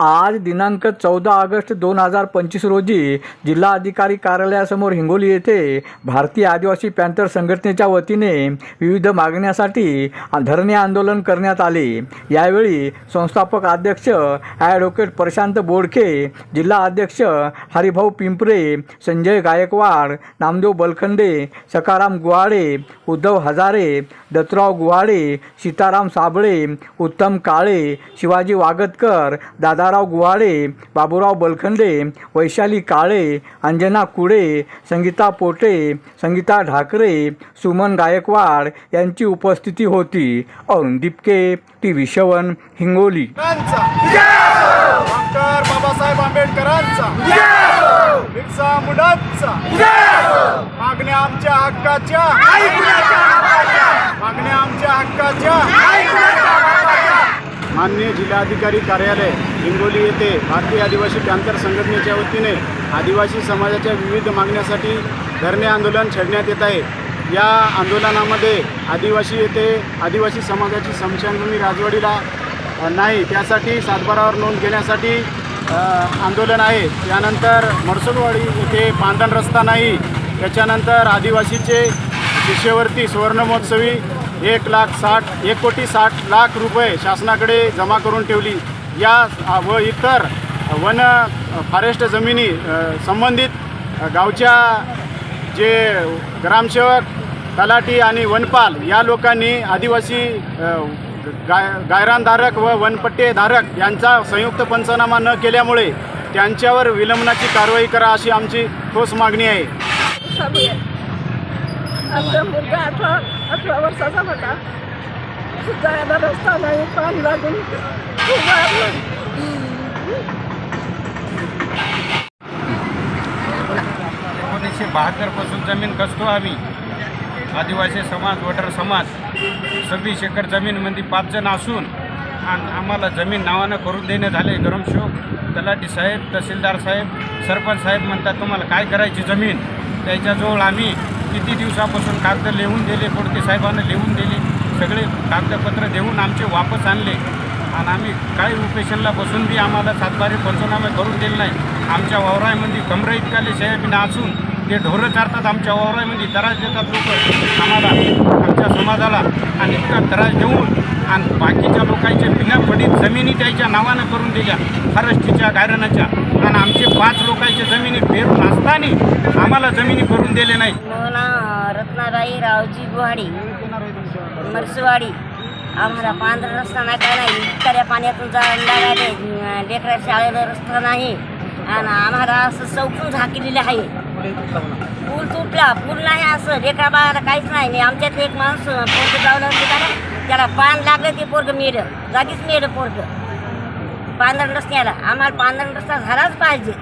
आज दिनांक चौदा ऑगस्ट दोन हजार पंचवीस रोजी जिल्हाधिकारी कार्यालयासमोर हिंगोली येथे भारतीय आदिवासी पॅन्थर संघटनेच्या वतीने विविध मागण्यासाठी धरणे आंदोलन करण्यात आले. यावेळी संस्थापक अध्यक्ष ॲडव्होकेट प्रशांत बोडखे जिल्हा अध्यक्ष हरिभाऊ पिंपरे संजय गायकवाड नामदेव बलखंडे सकाराम गुवाडे उद्धव हजारे दत्तराव गुवाडे सीताराम साबळे उत्तम काळे शिवाजी वागतकर दादा दादाराव गुवाडे बाबूराव बलखंडे वैशाली काळे अंजना कुडे संगीता पोटे संगीता ढाकरे सुमन गायकवाड यांची उपस्थिती होती. अरुण दिपके टी व्ही शवन हिंगोली. डॉक्टर बाबासाहेब आंबेडकरांचा. मागण्या आमच्या हक्काच्या. मागण्या आमच्या हक्काच्या. मान्य जिल्हाधिकारी कार्यालय हिंगोली येथे भारतीय आदिवासी प्रांतर संघटनेच्या वतीने आदिवासी समाजाच्या विविध मागण्यासाठी धरणे आंदोलन छेडण्यात येत आहे. या आंदोलनामध्ये आदिवासी येथे आदिवासी समाजाची समशानभूमी राजवाडीला नाही त्यासाठी सातबारावर नोंद घेण्यासाठी आंदोलन आहे. त्यानंतर मडसोलवाडी येथे पांढन रस्ता नाही. त्याच्यानंतर आदिवासीचे शिष्यवर्ती सुवर्णमहोत्सवी एक लाख साठ एक कोटी साठ लाख रुपये शासनाकडे जमा करून ठेवली. या व इतर वन फॉरेस्ट जमिनी संबंधित गावच्या जे ग्रामसेवक तलाठी आणि वनपाल या लोकांनी आदिवासी गाय गायरानधारक व वनपट्टेधारक यांचा संयुक्त पंचनामा न केल्यामुळे त्यांच्यावर विलंबनाची कारवाई करा अशी आमची ठोस मागणी आहे. अठरा वर्षाचा होता. जायला रस्ता नाही पाणी लागून एकोणीसशे बहात्तरपासून जमीन कसतो आम्ही? आदिवासी समाज वटर समाज सव्वीस एकर जमीनमध्ये पाच जण असून आणि आम्हाला जमीन नावानं करून देणे झाले गरमशोक तलाठी साहेब तहसीलदार साहेब सरपंच साहेब म्हणतात तुम्हाला काय करायची जमीन? त्याच्याजवळ आम्ही किती दिवसापासून कागद लिहून दिले कोणते साहेबांना लिहून दिले सगळे कागदपत्र देऊन आमचे वापस आणले. आणि आम्ही काही उपेशनला बसून बी आम्हाला सातबारे पंचनामे करून दिले नाही. आमच्या वावरामध्ये कमरे इतकाले साहेब असून जे ढोरं चारतात आमच्या वावरामध्ये त्रास देतात लोक. आम्हाला आमच्या समाजाला आणि इतका त्रास देऊन आणि बाकीच्या लोकांच्या बिना पडीत जमिनी त्याच्या नावानं करून दिल्या. फॉरेस्टच्या गायरणाच्या आणि आमचे पाच लोकांच्या जमिनी पेरून असताना आम्हाला जमिनी करून दिले नाही. माझं रत्नाबाई रावजी गुहाडी मरसवाडी आम्हाला पांढरा रस्ता नाही काय नाही? इतक्या पाण्यातून जायला लेकरा शाळेला रस्ता नाही. आणि आम्हाला असं चौकून झाकलेलं आहे. पूल तुटला पूल नाही असं. लेखा बाळाला काहीच नाही. नाही आमच्यात एक माणूस पोरग जाऊन त्याला त्याला पान लागलं ते पोरग मेलं. जागीच मेलं पोरग. पांढरा रस्त्याला. आम्हाला पांढरा रस्ता झालाच पाहिजे.